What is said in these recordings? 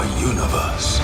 our universe.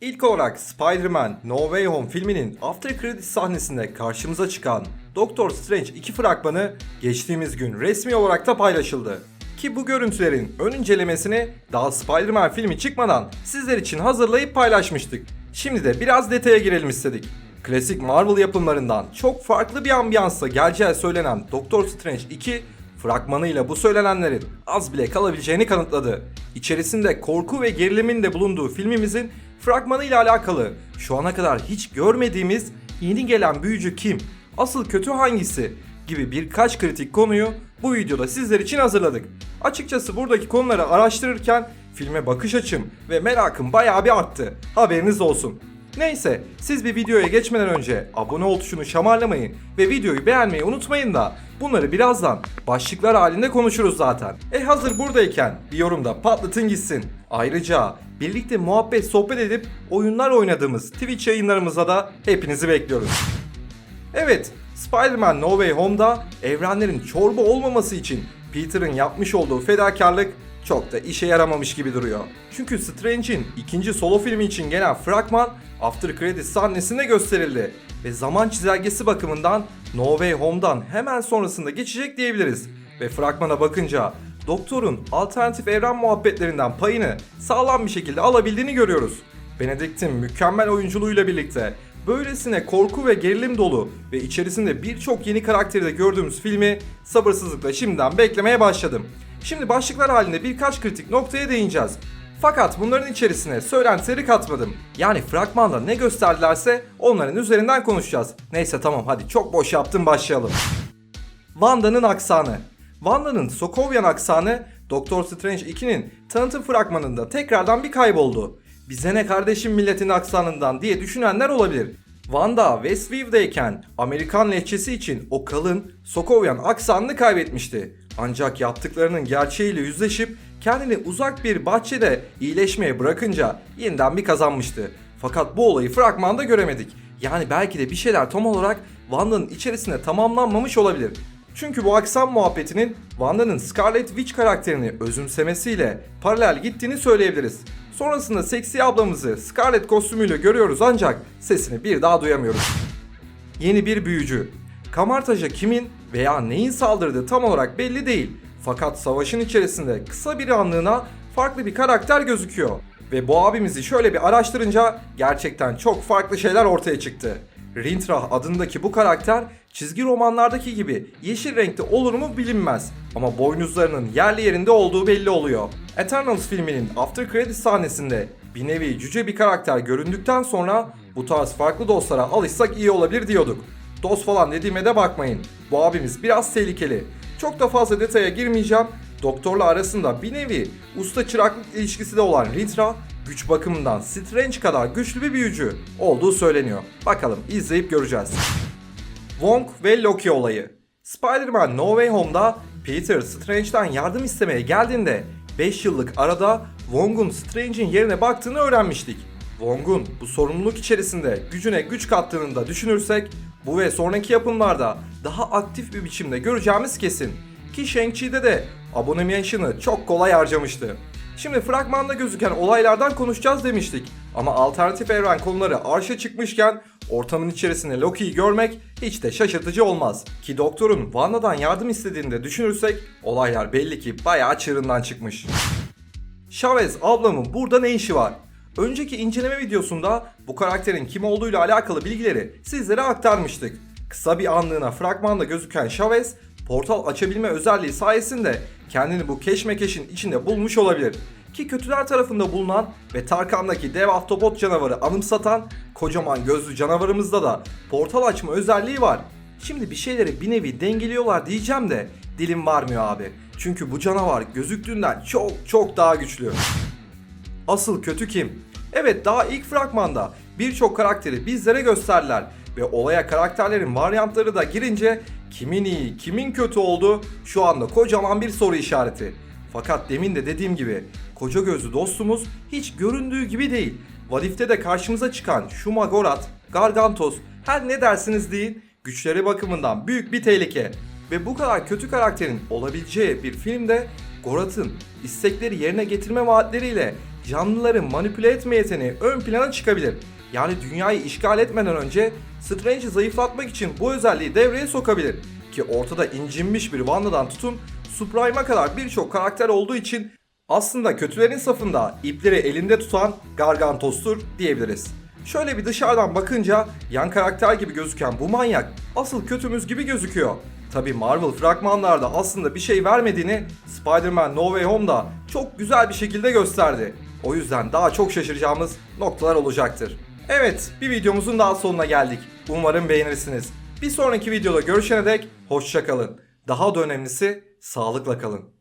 İlk olarak Spider-Man No Way Home filminin After Credits sahnesinde karşımıza çıkan Doctor Strange 2 fragmanı geçtiğimiz gün resmi olarak da paylaşıldı. Ki bu görüntülerin ön incelemesini daha Spider-Man filmi çıkmadan sizler için hazırlayıp paylaşmıştık. Şimdi de biraz detaya girelim istedik. Klasik Marvel yapımlarından çok farklı bir ambiyansla geleceği söylenen Doctor Strange 2 fragmanıyla bu söylenenlerin az bile kalabileceğini kanıtladı. İçerisinde korku ve gerilimin de bulunduğu filmimizin fragmanıyla alakalı şu ana kadar hiç görmediğimiz yeni gelen büyücü kim, asıl kötü hangisi gibi birkaç kritik konuyu bu videoda sizler için hazırladık. Açıkçası buradaki konuları araştırırken filme bakış açım ve merakım bayağı bir arttı. Haberiniz olsun. Neyse siz bir videoya geçmeden önce abone ol tuşunu şamarlamayı ve videoyu beğenmeyi unutmayın da bunları birazdan başlıklar halinde konuşuruz zaten. E hazır buradayken bir yorumda patlatın gitsin. Ayrıca birlikte muhabbet sohbet edip oyunlar oynadığımız Twitch yayınlarımıza da hepinizi bekliyoruz. Evet, Spider-Man No Way Home'da evrenlerin çorba olmaması için Peter'ın yapmış olduğu fedakarlık çok da işe yaramamış gibi duruyor. Çünkü Strange'in ikinci solo filmi için gelen fragman After Credits sahnesinde gösterildi ve zaman çizelgesi bakımından No Way Home'dan hemen sonrasında geçecek diyebiliriz. Ve fragmana bakınca Doktor'un alternatif evren muhabbetlerinden payını sağlam bir şekilde alabildiğini görüyoruz. Benedict'in mükemmel oyunculuğuyla birlikte böylesine korku ve gerilim dolu ve içerisinde birçok yeni karakteri de gördüğümüz filmi sabırsızlıkla şimdiden beklemeye başladım. Şimdi başlıklar halinde birkaç kritik noktaya değineceğiz. Fakat bunların içerisine söylentileri katmadım. Yani fragmanda ne gösterdilerse onların üzerinden konuşacağız. Neyse tamam hadi çok boş yaptım başlayalım. Wanda'nın aksanı. Wanda'nın Sokovyan aksanı Doctor Strange 2'nin tanıtım fragmanında tekrardan bir kayboldu. Bize ne kardeşim milletin aksanından diye düşünenler olabilir. Wanda Westview'deyken Amerikan lehçesi için o kalın Sokovyan aksanını kaybetmişti. Ancak yaptıklarının gerçeğiyle yüzleşip kendini uzak bir bahçede iyileşmeye bırakınca yeniden bir kazanmıştı. Fakat bu olayı fragmanda göremedik. Yani belki de bir şeyler tam olarak Wanda'nın içerisinde tamamlanmamış olabilir. Çünkü bu aksan muhabbetinin Wanda'nın Scarlet Witch karakterini özümsemesiyle paralel gittiğini söyleyebiliriz. Sonrasında seksi ablamızı Scarlet kostümüyle görüyoruz ancak sesini bir daha duyamıyoruz. Yeni bir büyücü. Kamartaja kimin veya neyin saldırdığı tam olarak belli değil. Fakat savaşın içerisinde kısa bir anlığına farklı bir karakter gözüküyor. Ve bu abimizi şöyle bir araştırınca gerçekten çok farklı şeyler ortaya çıktı. Rintrah adındaki bu karakter çizgi romanlardaki gibi yeşil renkte olur mu bilinmez ama boynuzlarının yerli yerinde olduğu belli oluyor. Eternals filminin After Credits sahnesinde bir nevi cüce bir karakter göründükten sonra bu tarz farklı dostlara alışsak iyi olabilir diyorduk. Dost falan dediğime de bakmayın. Bu abimiz biraz tehlikeli. Çok da fazla detaya girmeyeceğim. Doktorla arasında bir nevi usta çıraklık ilişkisi de olan Ritra güç bakımından Strange kadar güçlü bir büyücü olduğu söyleniyor. Bakalım izleyip göreceğiz. Wong ve Loki olayı. Spider-Man No Way Home'da Peter Strange'den yardım istemeye geldiğinde 5 yıllık arada Wong'un Strange'in yerine baktığını öğrenmiştik. Wong'un bu sorumluluk içerisinde gücüne güç kattığını da düşünürsek bu ve sonraki yapımlarda daha aktif bir biçimde göreceğimiz kesin. Ki Shang-Chi'de de Abomination'ı çok kolay harcamıştı. Şimdi fragmanda gözüken olaylardan konuşacağız demiştik. Ama alternatif evren konuları arşa çıkmışken ortamın içerisinde Loki'yi görmek hiç de şaşırtıcı olmaz. Ki doktorun Wanda'dan yardım istediğini de düşünürsek olaylar belli ki bayağı çığırından çıkmış. Chavez ablamın burada ne işi var? Önceki inceleme videosunda bu karakterin kim olduğuyla alakalı bilgileri sizlere aktarmıştık. Kısa bir anlığına fragmanda gözüken Chavez, portal açabilme özelliği sayesinde kendini bu keşmekeşin içinde bulmuş olabilir. Ki kötüler tarafında bulunan ve Tarkan'daki dev ahtapot canavarı anımsatan kocaman gözlü canavarımızda da portal açma özelliği var. Şimdi bir şeyleri bir nevi dengeliyorlar diyeceğim de dilim varmıyor abi. Çünkü bu canavar gözüktüğünden çok çok daha güçlü. Asıl kötü kim? Evet daha ilk fragmanda birçok karakteri bizlere gösterdiler ve olaya karakterlerin varyantları da girince kimin iyi, kimin kötü olduğu şu anda kocaman bir soru işareti. Fakat demin de dediğim gibi koca gözlü dostumuz hiç göründüğü gibi değil. Vadif'te de karşımıza çıkan Shumagorat, Gargantos her ne dersiniz deyin güçleri bakımından büyük bir tehlike. ve bu kadar kötü karakterin olabileceği bir filmde Gorath'ın istekleri yerine getirme vaatleriyle canlıları manipüle etme yeteneği ön plana çıkabilir. Yani dünyayı işgal etmeden önce Strange'i zayıflatmak için bu özelliği devreye sokabilir. Ki ortada incinmiş bir Wanda'dan tutun Suprime'a kadar birçok karakter olduğu için aslında kötülerin safında ipleri elinde tutan Gargantos'tur diyebiliriz. Şöyle bir dışarıdan bakınca yan karakter gibi gözüken bu manyak asıl kötümüz gibi gözüküyor. Tabi Marvel fragmanlarda aslında bir şey vermediğini Spider-Man No Way Home'da çok güzel bir şekilde gösterdi. O yüzden daha çok şaşıracağımız noktalar olacaktır. Evet, bir videomuzun daha sonuna geldik. Umarım beğenirsiniz. Bir sonraki videoda görüşene dek hoşçakalın. Daha da önemlisi sağlıkla kalın.